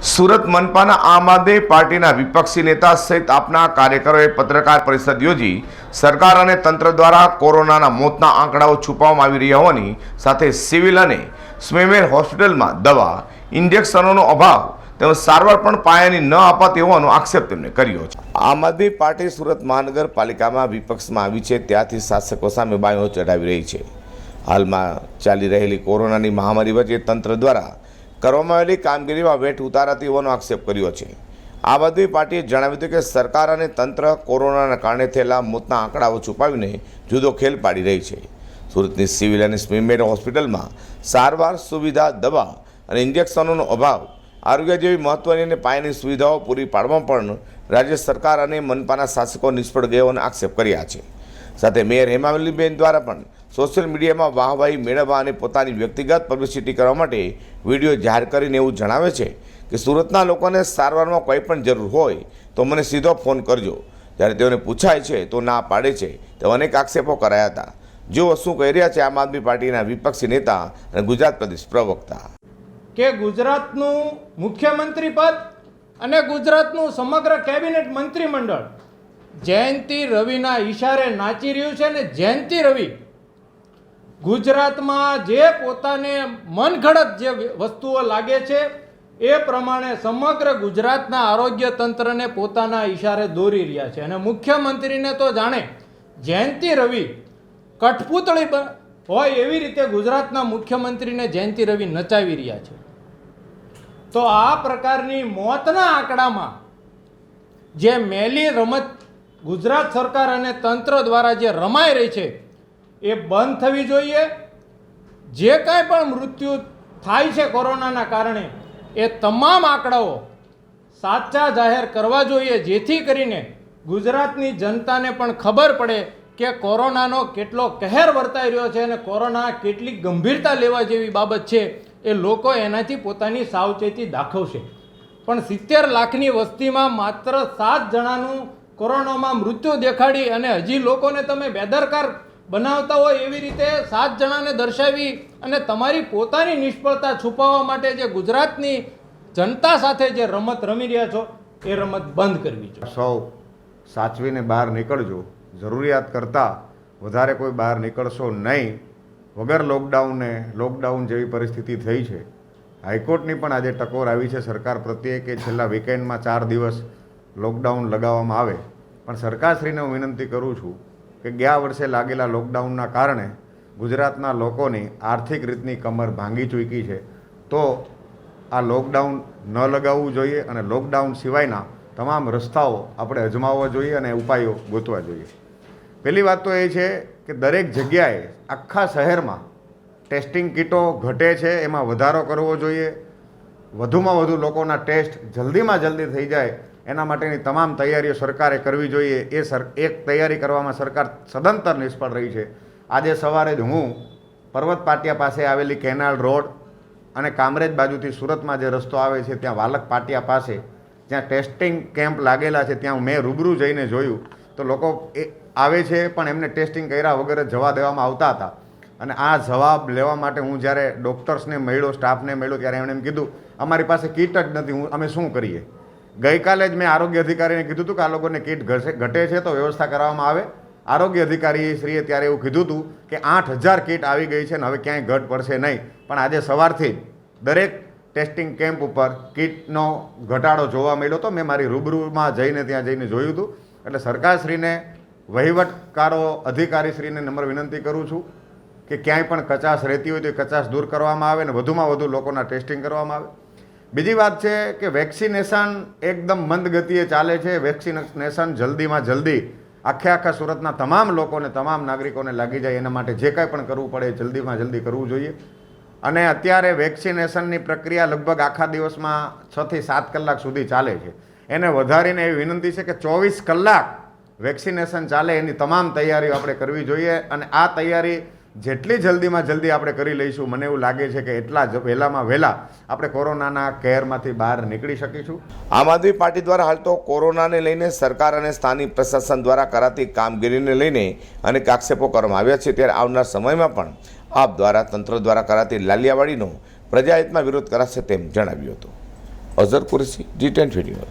સુરત મનપાના આમ આદમી પાર્ટીના વિપક્ષી નેતા સહિત આપના કાર્યકરોએ પત્રકાર પરિષદ યોજી સરકાર અને તંત્ર દ્વારા કોરોનાના મોતના આંકડાઓ છુપાવવામાં આવી રહ્યા હોવાની સાથે સિવિલ અને સ્મેમેર હોસ્પિટલમાં દવા, ઇન્જેક્શનોનો અભાવ તેમજ સારવાર પણ પાયાની ન અપાતી હોવાનો આક્ષેપ તેમણે કર્યો છે. આમ આદમી પાર્ટી સુરત મહાનગરપાલિકામાં વિપક્ષમાં આવી છે, ત્યાંથી શાસકો સામે બાયો ચઢાવી રહી છે. હાલમાં ચાલી રહેલી કોરોનાની મહામારી વચ્ચે તંત્ર દ્વારા કરવામાં આવેલી કામગીરીમાં વેઠ ઉતારાતી હોવાનો આક્ષેપ કર્યો છે. આમ આદમી પાર્ટીએ જણાવ્યું હતું કે સરકાર અને તંત્ર કોરોનાના કારણે થયેલા મોતના આંકડાઓ છુપાવીને જુદો ખેલ પાડી રહી છે. સુરતની સિવિલ અને સ્મીમેર હોસ્પિટલમાં સારવાર સુવિધા, દવા અને ઇન્જેક્શનોનો અભાવ, આરોગ્ય જેવી મહત્ત્વની અને પાયાની સુવિધાઓ પૂરી પાડવામાં પણ રાજ્ય સરકાર અને મનપાના શાસકો નિષ્ફળ ગયો આક્ષેપ કર્યા છે. સાથે મેયર હેમાવલીબેન દ્વારા પણ સોશિયલ મીડિયામાં વાહવાહી મેળવવા અને પોતાની વ્યક્તિગત પબ્લિસિટી કરવા માટે વીડિયો જાહેર કરીને એવું જણાવે છે કે સુરતના લોકોને સારવારમાં કોઈ પણ જરૂર હોય તો મને સીધો ફોન કરજો. જ્યારે તેઓને પૂછાય છે તો ના પાડે છે. તો અનેક આક્ષેપો કરાયા હતા. જો શું કહી રહ્યા છે આમ આદમી પાર્ટીના વિપક્ષી નેતા અને ગુજરાત પ્રદેશ પ્રવક્તા. કે ગુજરાતનું મુખ્યમંત્રી પદ અને ગુજરાતનું સમગ્ર કેબિનેટ મંત્રીમંડળ જયંતિ રવિના ઈશારે નાચી રહ્યું છે ને જયંતિ રવિ ગુજરાતમાં જે પોતાને મનઘડત જે વસ્તુઓ લાગે છે, એ પ્રમાણે સમગ્ર ગુજરાતના આરોગ્ય તંત્રને પોતાના ઈશારે દોરી રહ્યા છે. અને મુખ્યમંત્રીને તો જાણે જયંતિ રવિ કઠપૂતળી હોય એવી રીતે ગુજરાતના મુખ્યમંત્રીને જયંતિ રવિ નચાવી રહ્યા છે. તો આ પ્રકારની મોતના આંકડામાં જે મેલી રમત ગુજરાત સરકાર અને તંત્ર દ્વારા જે રમાઈ રહી છે એ બંધ થવી જોઈએ. જે કાંઈ પણ મૃત્યુ થાય છે કોરોનાના કારણે, એ તમામ આંકડાઓ સાચા જાહેર કરવા જોઈએ, જેથી કરીને ગુજરાતની જનતાને પણ ખબર પડે કે કોરોનાનો કેટલો કહેર વર્તાઈ રહ્યો છે અને કોરોના કેટલી ગંભીરતા લેવા જેવી બાબત છે, એ લોકો એનાથી પોતાની સાવચેતી દાખવશે. પણ સિત્તેર લાખની વસ્તીમાં માત્ર સાત જણાનું કોરોનામાં મૃત્યુ દેખાડી અને હજી લોકોને તમે બેદરકાર બનાવતા હોય એવી રીતે સાત જણાને દર્શાવી અને તમારી પોતાની નિષ્ફળતા છુપાવવા માટે જે ગુજરાતની જનતા સાથે જે રમત રમી રહ્યા છો, એ રમત બંધ કરવી જોઈએ. સૌ સાચવીને બહાર નીકળજો. જરૂરિયાત કરતાં વધારે કોઈ બહાર નીકળશો નહીં. વગર લોકડાઉનને, લોકડાઉન જેવી પરિસ્થિતિ થઈ છે. હાઈકોર્ટની પણ આજે ટકોર આવી છે સરકાર પ્રત્યે કે છેલ્લા વીકેન્ડમાં ચાર દિવસ લોકડાઉન લગાવવામાં આવે. પણ સરકારશ્રીને હું વિનંતી કરું છું કે ગયા વર્ષે લાગેલા લોકડાઉનના કારણે ગુજરાતના લોકોની આર્થિક રીતની કમર ભાંગી ચૂકી છે. તો આ લોકડાઉન ન લગાવવું જોઈએ અને લોકડાઉન સિવાયના તમામ રસ્તાઓ આપણે અજમાવવા જોઈએ અને ઉપાયો ગોતવા જોઈએ. પહેલી વાત તો એ છે કે દરેક જગ્યાએ આખા શહેરમાં ટેસ્ટિંગ કીટો ઘટે છે, એમાં વધારો કરવો જોઈએ. વધુમાં વધુ લોકોના ટેસ્ટ જલ્દીમાં જલ્દી થઈ જાય એના માટેની તમામ તૈયારીઓ સરકારે કરવી જોઈએ. એ સર, એક તૈયારી કરવામાં સરકાર સદંતર નિષ્ફળ રહી છે. આજે સવારે જ હું પર્વત પાટિયા પાસે આવેલી કેનાલ રોડ અને કામરેજ બાજુથી સુરતમાં જે રસ્તો આવે છે, ત્યાં વાલક પાટિયા પાસે, જ્યાં ટેસ્ટિંગ કેમ્પ લાગેલા છે, ત્યાં મેં રૂબરૂ જઈને જોયું. તો લોકો એ, આવે છે, પણ એમને ટેસ્ટિંગ કર્યા વગર જવા દેવામાં આવતા હતા. અને આ જવાબ લેવા માટે હું જ્યારે ડૉક્ટર્સને મળ્યો, સ્ટાફને મળ્યો, ત્યારે એમણે એમ કીધું, અમારી પાસે કીટ જ નથી, હું, અમે શું કરીએ? ગઈકાલે જ મેં આરોગ્ય અધિકારીને કીધું હતું કે આ લોકોને કીટ ઘટે છે તો વ્યવસ્થા કરવામાં આવે. આરોગ્ય અધિકારી શ્રીએ ત્યારે એવું કીધું હતું કે આઠ હજાર કીટ આવી ગઈ છે ને હવે ક્યાંય ઘટ પડશે નહીં. પણ આજે સવારથી દરેક ટેસ્ટિંગ કેમ્પ ઉપર કીટનો ઘટાડો જોવા મળ્યો હતો મેં મારી રૂબરૂમાં જઈને ત્યાં જઈને જોયું હતું. એટલે સરકારશ્રીને, વહીવટકારો અધિકારીશ્રીને નંબર વિનંતી કરું છું કે ક્યાંય પણ કચાશ રહેતી હોય તો કચાશ દૂર કરવામાં આવે અને વધુમાં વધુ લોકોના ટેસ્ટિંગ કરવામાં આવે. બીજી વાત છે કે વેક્સિનેશન એકદમ મંદ ગતિએ ચાલે છે. વેક્સિનેશન જલ્દીમાં જલ્દી આખે આખા સુરતના તમામ લોકોને, તમામ નાગરિકોને લાગી જાય એના માટે જે કાંઈ પણ કરવું પડે જલ્દીમાં જલ્દી કરવું જોઈએ. અને અત્યારે વેક્સિનેશનની પ્રક્રિયા લગભગ આખા દિવસમાં છથી સાત કલાક સુધી ચાલે છે. એને વધારીને એવી વિનંતી છે કે ચોવીસ કલાક વેક્સિનેશન ચાલે એની તમામ તૈયારીઓ આપણે કરવી જોઈએ. અને આ તૈયારી જેટલી જલ્દીમાં જલ્દી આપણે કરી લઈશું, મને એવું લાગે છે કે એટલા જ વહેલામાં વહેલા આપણે કોરોનાના કેરમાંથી બહાર નીકળી શકીશું. આમ આદમી પાર્ટી દ્વારા હાલ તો કોરોનાને લઈને સરકાર અને સ્થાનિક પ્રશાસન દ્વારા કરાતી કામગીરીને લઈને અનેક આક્ષેપો કરવામાં આવ્યા છે. ત્યારે આવનાર સમયમાં પણ આપ દ્વારા, તંત્ર દ્વારા કરાતી લાલિયાવાડીનો પ્રજાહિતમાં વિરોધ કરાશે તેમ જણાવ્યું હતું. અઝર કુરેશી, જી ટેન